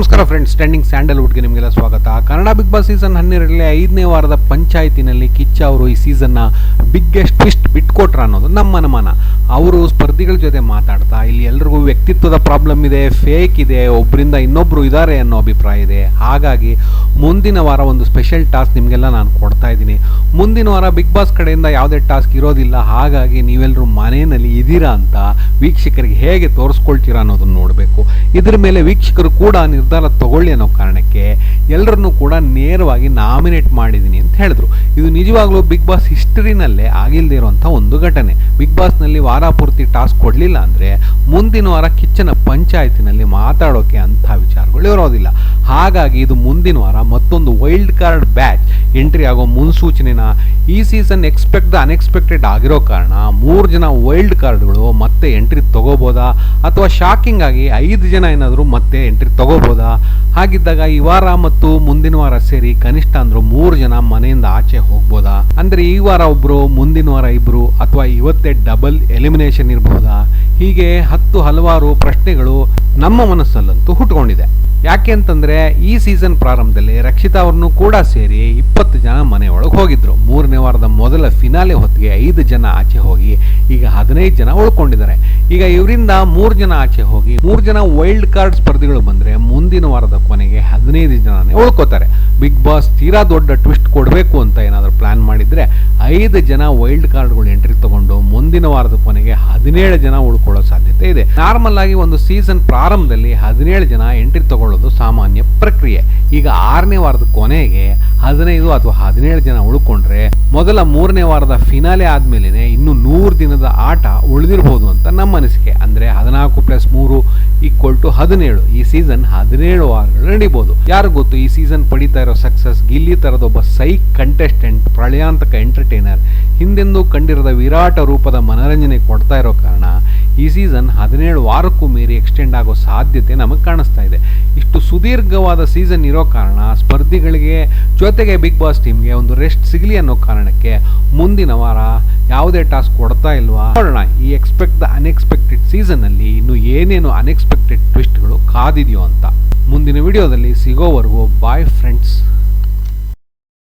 ನಮಸ್ಕಾರ friends standing ಸ್ಯಾಂಡಲ್ವುಡ್ಗೆ ನಿಮಗೆಲ್ಲ ಸ್ವಾಗತ. ಕನ್ನಡ ಬಿಗ್ ಬಾಸ್ ಸೀಸನ್ ಹನ್ನೆರಡರಲ್ಲಿ ಐದನೇ ವಾರದ ಪಂಚಾಯತಿನಲ್ಲಿ ಕಿಚ್ಚ ಅವರು ಈ ಸೀಸನ್ನ ಬಿಗ್ಗೆಸ್ಟ್ ಟ್ವಿಸ್ಟ್ ಬಿಟ್ಕೊಟ್ರ ಅನ್ನೋದು ನಮ್ಮ ಅನುಮಾನ. ಅವರು ಸ್ಪರ್ಧಿಗಳ ಜೊತೆ ಮಾತಾಡ್ತಾ, ಇಲ್ಲಿ ಎಲ್ರಿಗೂ ವ್ಯಕ್ತಿತ್ವದ ಪ್ರಾಬ್ಲಮ್ ಇದೆ ಫೇಕ್ ಇದೆ ಒಬ್ಬರಿಂದ ಇನ್ನೊಬ್ಬರು ಇದ್ದಾರೆ ಅನ್ನೋ ಅಭಿಪ್ರಾಯ ಇದೆ. ಹಾಗಾಗಿ ಮುಂದಿನ ವಾರ ಒಂದು ಸ್ಪೆಷಲ್ ಟಾಸ್ಕ್ ನಿಮಗೆಲ್ಲ ನಾನು ಕೊಡ್ತಾ ಇದ್ದೀನಿ. ಮುಂದಿನ ವಾರ ಬಿಗ್ ಬಾಸ್ ಕಡೆಯಿಂದ ಯಾವುದೇ ಟಾಸ್ಕ್ ಇರೋದಿಲ್ಲ. ಹಾಗಾಗಿ ನೀವೆಲ್ಲರೂ ಮನೆಯಲ್ಲಿ ಇದ್ದೀರಾ ಅಂತ ವೀಕ್ಷಕರಿಗೆ ಹೇಗೆ ತೋರಿಸ್ಕೊಳ್ತೀರಾ ಅನ್ನೋದನ್ನು ನೋಡಬೇಕು. ಇದರ ಮೇಲೆ ವೀಕ್ಷಕರು ಕೂಡ ನಿರ್ಧಾರ ತಗೊಳ್ಳಿ ಅನ್ನೋ ಕಾರಣಕ್ಕೆ ಎಲ್ಲರನ್ನೂ ಕೂಡ ನೇರವಾಗಿ ನಾಮಿನೇಟ್ ಮಾಡಿದ್ದೀನಿ ಅಂತ ಹೇಳಿದ್ರು. ಇದು ನಿಜವಾಗ್ಲೂ ಬಿಗ್ ಬಾಸ್ ಹಿಸ್ಟರಿನಲ್ಲೇ ಆಗಿಲ್ಲದೆ ಇರುವಂಥ ಒಂದು ಘಟನೆ. ಬಿಗ್ ಬಾಸ್ನಲ್ಲಿ ವಾರ ಪೂರ್ತಿ ಟಾಸ್ಕ್ ಕೊಡಲಿಲ್ಲ ಅಂದರೆ ಮುಂದಿನ ವಾರ ಕಿಚ್ಚನ ಪಂಚಾಯತಿನಲ್ಲಿ ಮಾತಾಡೋಕೆ ಅಂಥ ವಿಚಾರಗಳು ಇರೋದಿಲ್ಲ. ಹಾಗಾಗಿ ಇದು ಮುಂದಿನ ವಾರ ಮತ್ತೊಂದು ವೈಲ್ಡ್ ಕಾರ್ಡ್ ಬ್ಯಾಚ್ ಎಂಟ್ರಿ ಆಗೋ ಮುನ್ಸೂಚನೆನ ಈ ಸೀಸನ್ ಎಕ್ಸ್ಪೆಕ್ಟ್ ದ ಅನ್ಎಕ್ಸ್ಪೆಕ್ಟೆಡ್ ಆಗಿರೋ ಕಾರಣ ಮೂರು ಜನ ವೈಲ್ಡ್ ಕಾರ್ಡ್ಗಳು ಮತ್ತೆ ಎಂಟ್ರಿ ತಗೋಬೋದಾ? ಅಥವಾ ಶಾಕಿಂಗ್ ಆಗಿ ಐದು ಜನ ಏನಾದರೂ ಮತ್ತೆ ಎಂಟ್ರಿ ತಗೋಬೋದಾ? ಹಾಗಿದ್ದಾಗ ಈ ವಾರ ಮತ್ತು ಮುಂದಿನ ವಾರ ಸೇರಿ ಕನಿಷ್ಠ ಅಂದ್ರೂ ಮೂರು ಜನ ಮನೆಯಿಂದ ಆಚೆ ಹೋಗ್ಬೋದಾ? ಅಂದ್ರೆ ಈ ವಾರ ಒಬ್ರು, ಮುಂದಿನ ವಾರ ಇಬ್ರು, ಅಥವಾ ಇವತ್ತೇ ಡಬಲ್ ಎಲಿಮಿನೇಷನ್ ಇರಬಹುದಾ ಹೀಗೆ ಹತ್ತು ಹಲವಾರು ಪ್ರಶ್ನೆಗಳು ನಮ್ಮ ಮನಸ್ಸಲ್ಲಂತೂ ಹುಟ್ಕೊಂಡಿದೆ. ಯಾಕೆ ಅಂತಂದ್ರೆ ಈ ಸೀಸನ್ ಪ್ರಾರಂಭದಲ್ಲಿ ರಕ್ಷಿತಾ ಅವ್ರನ್ನು ಕೂಡ ಸೇರಿ ಇಪ್ಪತ್ತು ಜನ ಮನೆ ಒಳಗೆ ಹೋಗಿದ್ರು. ಮೂರನೇ ವಾರದ ಮೊದಲ ಫಿನಾಲೆ ಹೊತ್ತಿಗೆ ಐದು ಜನ ಆಚೆ ಹೋಗಿ ಈಗ ಹದಿನೈದು ಜನ ಉಳ್ಕೊಂಡಿದ್ದಾರೆ. ಈಗ ಇವರಿಂದ ಮೂರು ಜನ ಆಚೆ ಹೋಗಿ ಮೂರು ಜನ ವೈಲ್ಡ್ ಕಾರ್ಡ್ ಸ್ಪರ್ಧಿಗಳು ಬಂದ್ರೆ ಮುಂದಿನ ವಾರದ ಕೊನೆಗೆ ಹದಿನೈದು ಜನನೇ ಉಳ್ಕೋತಾರೆ. ಬಿಗ್ ಬಾಸ್ ತೀರಾ ದೊಡ್ಡ ಟ್ವಿಸ್ಟ್ ಕೊಡಬೇಕು ಅಂತ ಏನಾದರೂ ಪ್ಲಾನ್ ಮಾಡಿದ್ರೆ ಐದು ಜನ ವೈಲ್ಡ್ ಕಾರ್ಡ್ಗಳು ಎಂಟ್ರಿ ತಗೊಂಡು ಮುಂದಿನ ವಾರದ ಕೊನೆಗೆ ಹದಿನೇಳು ಜನ ಉಳ್ಕೊಳ್ಳೋ ಸಾಧ್ಯತೆ ಇದೆ. ನಾರ್ಮಲ್ ಆಗಿ ಒಂದು ಸೀಸನ್ ಪ್ರಾರಂಭದಲ್ಲಿ ಹದಿನೇಳು ಜನ ಎಂಟ್ರಿ ತಗೊಳ್ಳೋದು ಸಾಮಾನ್ಯ ಪ್ರಕ್ರಿಯೆ. ಈಗ ಆರನೇ ವಾರದ ಕೊನೆಗೆ ಹದಿನೈದು ಅಥವಾ ಹದಿನೇಳು ಜನ ಉಳ್ಕೊಂಡ್ರೆ ಮೊದಲ ಮೂರನೇ ವಾರದ ಫಿನಾಲೆ ಆದ್ಮೇಲೆ ಇನ್ನು ನೂರು ದಿನದ ಆಟ ಉಳಿದಿರಬಹುದು ಅಂತ ನಮ್ಮ ಅನಿಸಿಕೆ. ಅಂದ್ರೆ ಹದಿನಾಲ್ಕು ಪ್ಲಸ್ ಮೂರು ಈಕ್ವಲ್ ಟು ಹದಿನೇಳು. ಈ ಸೀಸನ್ ಹದಿನೇಳು ವಾರಗಳು ನಡೀಬಹುದು ಯಾರು ಗೊತ್ತು, ಈ ಸೀಸನ್ ಪಡಿತಾ ಇರೋ ಸಕ್ಸಸ್ ಗಿಲ್ಲಿ ತರದ ಒಬ್ಬ ಸೈಕ್ ಕಂಟೆಸ್ಟೆಂಟ್ ಪ್ರಳಯಾಂತಕ ಎಂಟರ್ಟೈನರ್ ಹಿಂದೆಂದು ಕಂಡಿರದ ವಿರಾಟ ರೂಪದ ಮನರಂಜನೆ ಕೊಡ್ತಾ ಇರೋ ಕಾರಣ ಈ ಸೀಸನ್ ಹದಿನೇಳು ವಾರಕ್ಕೂ ಮೀರಿ ಎಕ್ಸ್ಟೆಂಡ್ ಆಗೋ ಸಾಧ್ಯತೆ ನಮಗೆ ಕಾಣಿಸ್ತಾ ಇದೆ. ಸುದೀರ್ಘವಾದ ಸೀಸನ್ ಇರೋ ಕಾರಣ ಸ್ಪರ್ಧಿಗಳಿಗೆ ಜೊತೆಗೆ ಬಿಗ್ ಬಾಸ್ ಟೀಮ್ಗೆ ಒಂದು ರೆಸ್ಟ್ ಸಿಗಲಿ ಅನ್ನೋ ಕಾರಣಕ್ಕೆ ಮುಂದಿನ ವಾರ ಯಾವುದೇ ಟಾಸ್ಕ್ ಕೊಡ್ತಾ ಇಲ್ವಾ? ನೋಡೋಣ. ಈ ಎಕ್ಸ್ಪೆಕ್ಟ್ ದ ಅನ್ಎಕ್ಸ್ಪೆಕ್ಟೆಡ್ ಸೀಸನ್ನಲ್ಲಿ ಇನ್ನು ಏನೇನು ಅನ್ಎಕ್ಸ್ಪೆಕ್ಟೆಡ್ ಟ್ವಿಸ್ಟ್ಗಳು ಕಾದಿದೆಯೋ ಅಂತ. ಮುಂದಿನ ವಿಡಿಯೋದಲ್ಲಿ ಸಿಗೋವರೆಗೂ ಬಾಯ್ ಫ್ರೆಂಡ್ಸ್